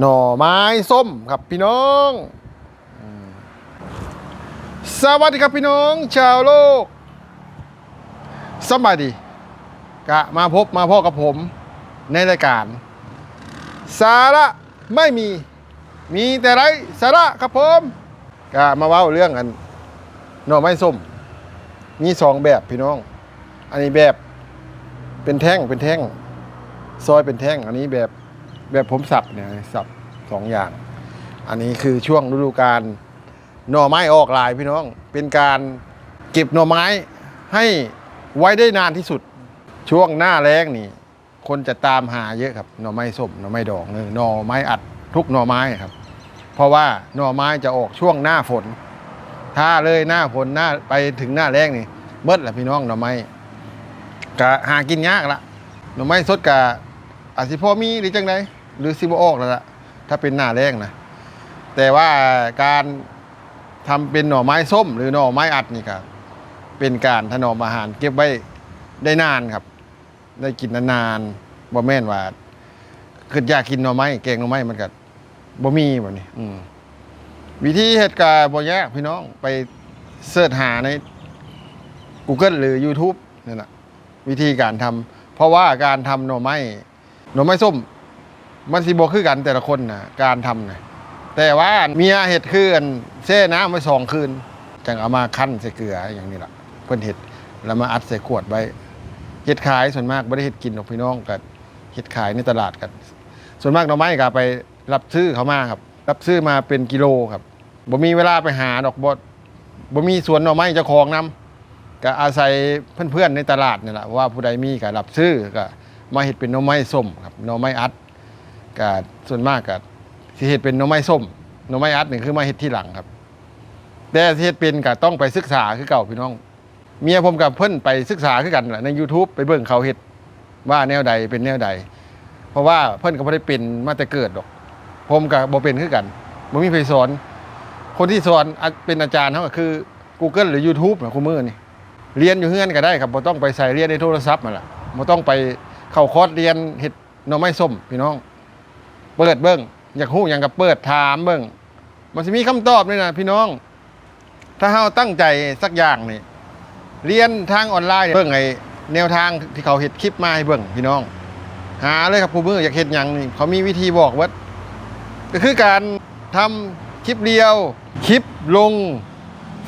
หน่อไม้ส้มครับพี่น้อง สวัสดีครับพี่น้อง ชาวโลกสบายดีกะมาพบมาพ่อกับผมในรายการ สาระไม่มีมีแต่ไรสาระครับผมกะมาเว้าเรื่องกัน หน่อไม้ส้ม มีสองแบบพี่น้อง อันนี้แบบเป็นแท่งเป็นแท่ง ซอยเป็นแท่ง อันนี้แบบ แบบผมสับเนี่ยสับสองอย่าง อันนี้คือช่วงฤดูกาลหน่อไม้ออกลายพี่น้อง เป็นการเก็บหน่อไม้ให้ไว้ได้นานที่สุด ช่วงหน้าแล้งนี่ คนจะตามหาเยอะครับหน่อไม้ส้มหน่อไม้ดอกหน่อไม้อัดทุกหน่อไม้ครับ เพราะว่าหน่อไม้จะออกช่วงหน้าฝน ถ้าเลยหน้าฝนหน้าไปถึงหน้าแล้งนี่เบิดแหละพี่น้องหน่อไม้กะหากินยากละหน่อไม้สดกะอาจสิพอมีหรือจังได หรือสิบออกแล้วล่ะถ้าเป็นหน้าแล้งนะแต่ว่าการทำเป็นหน่อไม้ส้ม หรือหน่อไม้อัดนี่ก็เป็นการถนอมอาหารเก็บไว้ได้นานครับ ได้กินนานๆบ่แม่นว่าคืออยากกินหน่อไม้แกงหน่อไม้มันก็บ่มีแบบนี้ อืวิธีเหตุการณ์บ่ยากพี่น้องไปเสิร์ชหาใน Google หรือ YouTube นี่แหละวิธีการทำเพราะว่าการทำหน่อไม้หน่อไม้ส้ม มันสิบ่คือกันแต่ละคนนะการทำนะแต่ว่าเมียเห็ดคืนแช่น้ำไว้สองคืน จังเอามาคั้นใส่เกลืออย่างนี้ล่ะเพิ่นเห็ดแล้วมาอัดใส่ขวดไว้เห็ดขายส่วนมากไม่ได้เห็ดกินหรอกพี่น้องกับเห็ดขายในตลาดกัน ส่วนมากหน่อไม้ก็ไปรับซื้อเขามาครับ รับซื้อมาเป็นกิโลครับบ่มีเวลาไปหาดอกบดบ่มีสวนหน่อไม้เจ้าของนํก็อาศัยเพื่อนๆในตลาดนี่แหละว่าผู้ใดมีก็รับซื้อก็มาเห็ดเป็นหน่อไม้ส้มครับหน่อไม้อัด ก็ส่วนมากก็สิเห็ดเป็นหน่อไม้ส้มหน่อไม้อัดนี่คือมาเห็ดที่หลังครับ แต่ที่เฮ็ดเป็นก็ต้องไปศึกษาคือเก่าพี่น้อง เมียผมกับเพิ่อนไปศึกษาคือกันแหละใน YouTube ไปเบิ่งเขาเฮ็ดว่าแนวใดเป็นแนวใด เพราะว่าเพิ่อนก็บ่ได้เป็นมาแต่เกิดดอก ผมก็บ่เป็นคือกันบ่มีใครสอน คนที่สอนเป็นอาจารย์เฮาก็คือ Google หรือ YouTube นะคู่มือนี่เรียนอยู่เฮือนก็ได้ครับบ่ต้องไปใส่เรียนในโทรศัพท์นั่นล่ะบ่ต้องไปเข้าคอร์สเรียนเฮ็ดหน่อไม้ส้มพี่น้อง เปิดเบิ่งอยากฮู้หยังก็เปิดถามเบิ่งมันสิมีคำตอบนี่นะพี่น้อง ถ้าเฮาตั้งใจสักอย่างนี่เรียนทางออนไลน์เบิ่งไอ้แนวทางที่เขาเฮ็ดคลิปมาให้เบิ่งพี่น้อง หาเลยครับผู้มืออยากเฮ็ดหยังนี่เขามีวิธีบอกว่าก็คือการทำคลิปเดียวคลิปลง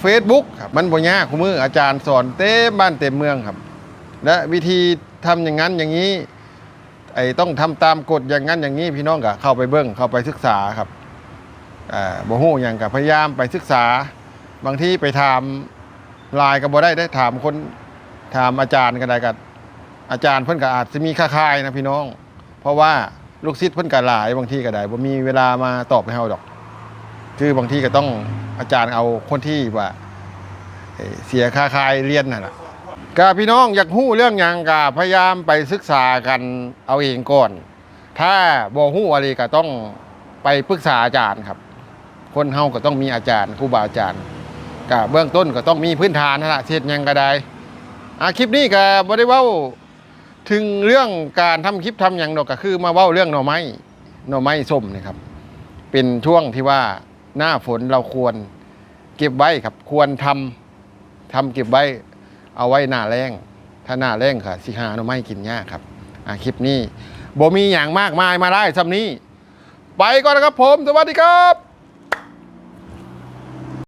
Facebook ครับมันบ่ยากผู้มืออาจารย์สอนเต็มบ้านเต็มเมืองครับ และวิธีทำอย่างนั้นอย่างนี้ ไอ้ต้องทำตามกฎอย่างนั้นอย่างนี้พี่น้องก็เข้าไปเบิ่งเข้าไปศึกษาครับบ่ฮู้หยังก็พยายามไปศึกษา บางที่ไปถามลน์ก็บ่ได้ได้ถามคนถามอาจารย์ก็ได้กับอาจารย์เพิ่นก็อาจจะมีค่าคายนะพี่น้อง เพราะว่าลูกศิษย์เพิ่นก็หลายบางที่ก็ได้บ่มีเวลามาตอบให้เฮาดอก คือบางที่ก็ต้องอาจารย์เอาคนที่ว่าเอ่อเสียค่าคายเรียนนั่นแหละ ก็พี่น้องอยากฮู้เรื่องหยังก็พยายามไปศึกษากันเอาเองก่อน ถ้าบ่ฮู้อะไรก็ต้องไปปรึกษาอาจารย์ครับ คนเฮาก็ต้องมีอาจารย์ครูบาอาจารย์ก็เบื้องต้นก็ต้องมีพื้นฐานนั่นแหละเช่นยังก็ได้อาคลิปนี้ก็บ่ได้เว้าถึงเรื่องการทำคลิปทำอย่างดอกก็คือ มาเว้าเรื่องหน่อไม้หน่อไม้ส้มนี่ครับ เป็นช่วงที่ว่าหน้าฝนเราควรเก็บไว้ครับ ควรทำทำเก็บไว้ เอาไว้หน้าแรงถ้าหน้าแรงค่ะสิหาหน่อไม้กินยากครับอ่าคลิปนี้บ่มีอย่างมากมายมาได้สำนี้ ไปก่อนนะครับผม สวัสดีครับ